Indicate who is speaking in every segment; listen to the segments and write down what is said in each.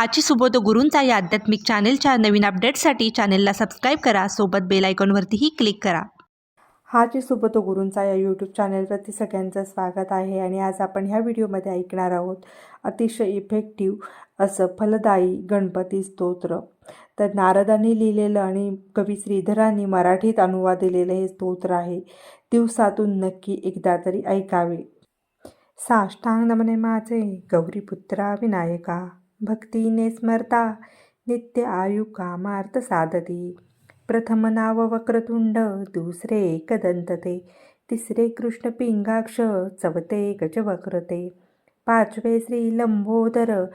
Speaker 1: हाची सुबोध गुरूंचा या आध्यात्मिक चॅनेलच्या नवीन अपडेट्ससाठी चॅनेलला सबस्क्राईब करा. सोबत बेल आयकॉनवरतीही क्लिक करा.
Speaker 2: हाची सुबोध गुरूंचा या यूट्यूब चॅनलवरती सगळ्यांचं स्वागत आहे आणि आज आपण ह्या व्हिडिओमध्ये ऐकणार आहोत अतिशय इफेक्टिव्ह असं फलदायी गणपती स्तोत्र. तर नारदांनी लिहिलेलं आणि कवी श्रीधरांनी मराठीत अनुवाद दिलेलं हे स्तोत्र आहे. दिवसातून नक्की एकदा तरी ऐकावे. साष्टांग नमने माझे गौरीपुत्रा विनायका. भक्तीने स्मरता नित्य आयु कामार्थ साधती. प्रथम नाव वक्रतुंड दुसरे एकदंतते तिसरे कृष्ण पिंगाक्ष चौथे गजवक्रते पाचवे श्री लंबोदर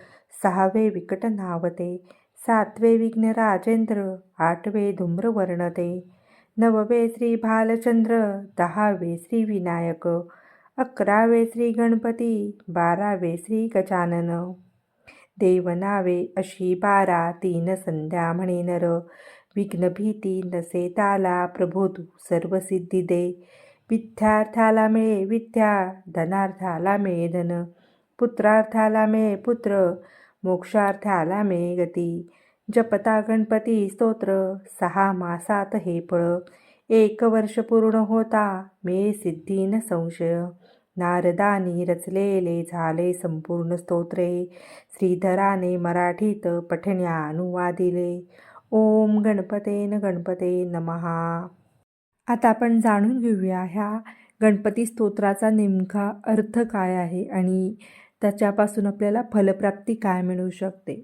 Speaker 2: सहावे विकट नावते. सातवे विघ्न राजेंद्र आठवे धूम्रवर्णते. नववे श्री भालचंद्र दहावे श्री विनायक अकरावे श्री गणपती बारावे श्री गजानन. देवनावे अशी बारा तीन संध्या म्हणे नर. विघ्नभीती नसे ताला प्रभो तू सर्व सिद्धी दे. विद्यार्थाला मिळे विद्या धनार्थाला मिळे धन. पुत्रार्थाला मिळे पुत्र मोक्षार्थाला मिळे गती. जपता गणपती स्तोत्र सहा मासात हे फळ. एक वर्ष पूर्ण होता मे सिद्धी न संशय. नारदानी रचलेले झाले संपूर्ण स्तोत्रे. श्रीधराने मराठीत पठण्या अनुवादिले. ओम गणपतेन गणपते नमहा. आता आपण जाणून घेऊया ह्या गणपती स्तोत्राचा नेमका अर्थ काय आहे आणि त्याच्यापासून आपल्याला फलप्राप्ती काय मिळू शकते.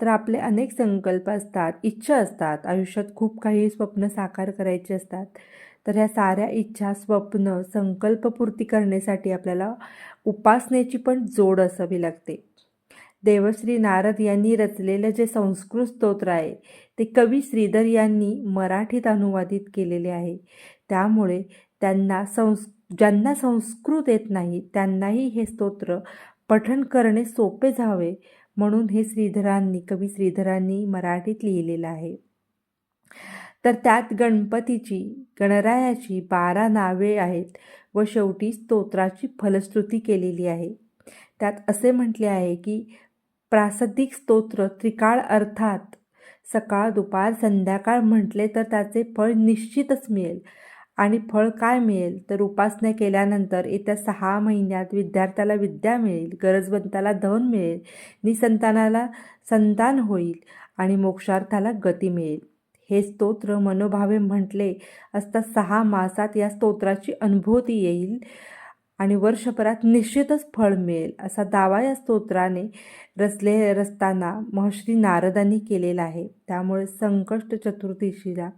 Speaker 2: तर आपले अनेक संकल्प असतात इच्छा असतात आयुष्यात खूप काही स्वप्न साकार करायचे असतात. तर ह्या साऱ्या इच्छा स्वप्न संकल्पपूर्ती करण्यासाठी आपल्याला उपासनेची पण जोड असावी लागते. देवश्री नारद यांनी रचलेलं जे संस्कृत स्तोत्र आहे ते कवी श्रीधर यांनी मराठीत अनुवादित केलेले आहे. त्यामुळे त्यांना संस् ज्यांना संस्कृत येत नाही त्यांनाही हे स्तोत्र पठण करणे सोपे जावे म्हणून हे श्रीधरांनी कवी श्रीधरांनी मराठीत लिहिलेलं आहे. तर त्यात गणपतीची गणरायाची बारा नावे आहेत व शेवटी स्तोत्राची फलश्रुती केलेली आहे. त्यात असे म्हटले आहे की प्रासदिक स्तोत्र त्रिकाळ अर्थात सकाळ दुपार संध्याकाळ म्हटले तर त्याचे फळ निश्चितच मिळेल. आणि फळ काय मिळेल? तर उपासना केल्यानंतर येत्या सहा महिन्यात विद्यार्थ्याला विद्या मिळेल गरजवंताला धन मिळेल निसंतानाला संतान होईल आणि मोक्षार्थाला गती मिळेल. हे स्तोत्र मनोभावे म्हटले असता सहा मासात या स्तोत्राची अनुभूती येईल आणि वर्षभरात निश्चितच फळ मिळेल असा दावा या स्तोत्राने रचले रचताना महर्षी नारदांनी केलेला आहे. त्यामुळे संकष्ट चतुर्दशीला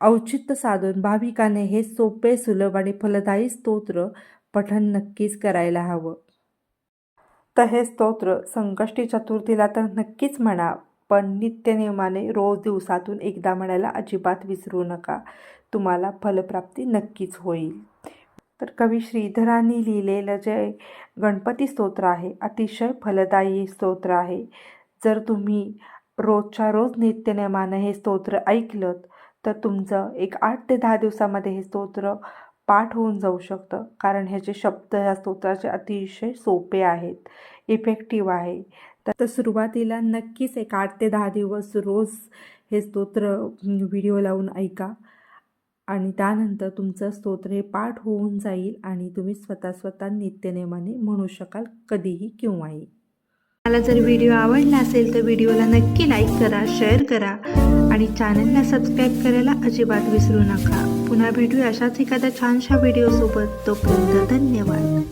Speaker 2: औचित्य साधून भाविकाने हे सोपे सुलभ आणि फलदायी स्तोत्र पठण नक्कीच करायला हवं. तर हे स्तोत्र संकष्टी चतुर्थीला तर नक्कीच म्हणा पण नित्यनियमाने रोज दिवसातून एकदा म्हणायला अजिबात विसरू नका. तुम्हाला फलप्राप्ती नक्कीच होईल. तर कवी श्रीधरांनी लिहिलेलं जे गणपती स्तोत्र आहे अतिशय फलदायी स्तोत्र आहे. जर तुम्ही रोजच्या रोज नित्यनियमानं हे स्तोत्र ऐकलं तर तुमचं एक आठ ते दहा दिवसामध्ये हे स्तोत्र पाठ होऊन जाऊ शकतं. कारण ह्याचे शब्द ह्या स्तोत्राचे अतिशय सोपे आहेत. इफेक्टिव्ह आहे. तर सुरुवातीला नक्कीच एक आठ ते दहा दिवस रोज हे स्तोत्र व्हिडिओ लावून ऐका. आणि त्यानंतर तुमचं स्तोत्र हे पाठ होऊन जाईल आणि तुम्ही स्वतः स्वतः नित्यनेमाने म्हणू शकाल कधीही केव्हाही
Speaker 1: मला जर व्हिडिओ आवडला असेल तर व्हिडिओला नक्की लाईक करा शेअर करा. आणि चॅनलला सबस्क्राईब करायला अजिबात विसरू नका. पुन्हा भेटूया अशाच एखाद्या छानशा व्हिडिओसोबत तोपर्यंत धन्यवाद.